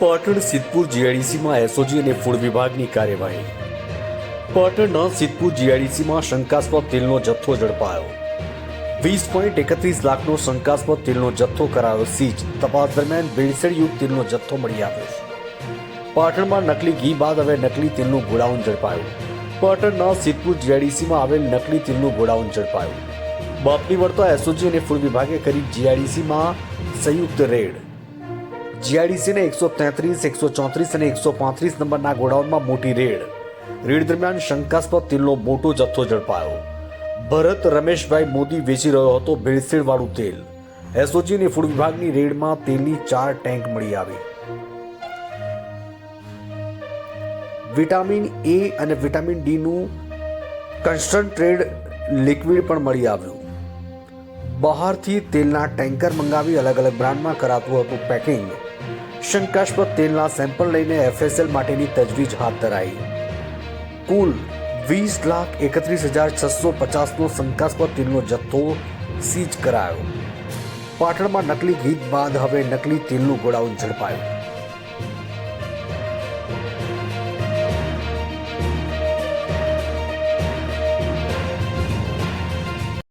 પાટણ સિદ્ધપુર જીઆઈડીસીમાં એસઓજી અને ફૂડ વિભાગની કાર્યવાહી. પાટણના સિદ્ધપુર જીઆઈડીસીમાં શંકાસ્પદ તેલનો જથ્થો ઝડપાયો. વીસ પોઈન્ટ એકત્રીસ લાખનો શંકાસ્પદ તેલનો જથ્થો કરાયો. સીજ તપાસ દરમિયાન ભેળસેળયુક્ત તેલનો જથ્થો મળી આવ્યો છે. પાટણમાં નકલી ઘી બાદ હવે નકલી તેલનું ગોડાઉન ઝડપાયું. પાટણના સિદ્ધપુર જીઆઈડીસીમાં આવેલ નકલી તેલનું ગોડાઉન ઝડપાયું. બાતમી વળતા એસઓજી અને ફૂડ વિભાગે કરી જીઆઈડીસીમાં સંયુક્ત રેડ. જીઆઈડીસીને એકસો તેત્રીસ, એકસો ચોત્રીસ અને એકસો પાંત્રીસ નંબરના ગોડાઉનમાં મોટી રેડ. રેડ દરમિયાન શંકાસ્પદ તેલનો મોટો જથ્થો ઝડપાયો. ભરત રમેશભાઈ મોદી વેચી રહ્યો હતો ભેળસેળવાળું તેલ. એસઓજી અને ફૂડ વિભાગની રેડમાં તેલની ચાર ટેન્ક મળી આવી. વિટામિન એ અને વિટામિન ડીનું કન્સન્ટ્રેડ લિક્વિડ પણ મળી આવ્યું. બહારથી તેલના ટેન્કર મંગાવી અલગ અલગ બ્રાન્ડમાં કરાતું હતું પેકિંગ. શંકાસ્પદ તેલના સેમ્પલ લઈને એફએસએલ માટેની તજવીજ હાથ ધરાઈ. કુલ વીસ લાખ એકત્રીસ હજાર છસો પચાસનો શંકાસ્પદ તેલનો જથ્થો સીઝ કરાયો. પાટણમાં નકલી ગીત બાદ હવે નકલી તેલનું ગોડાઉન ઝડપાયું.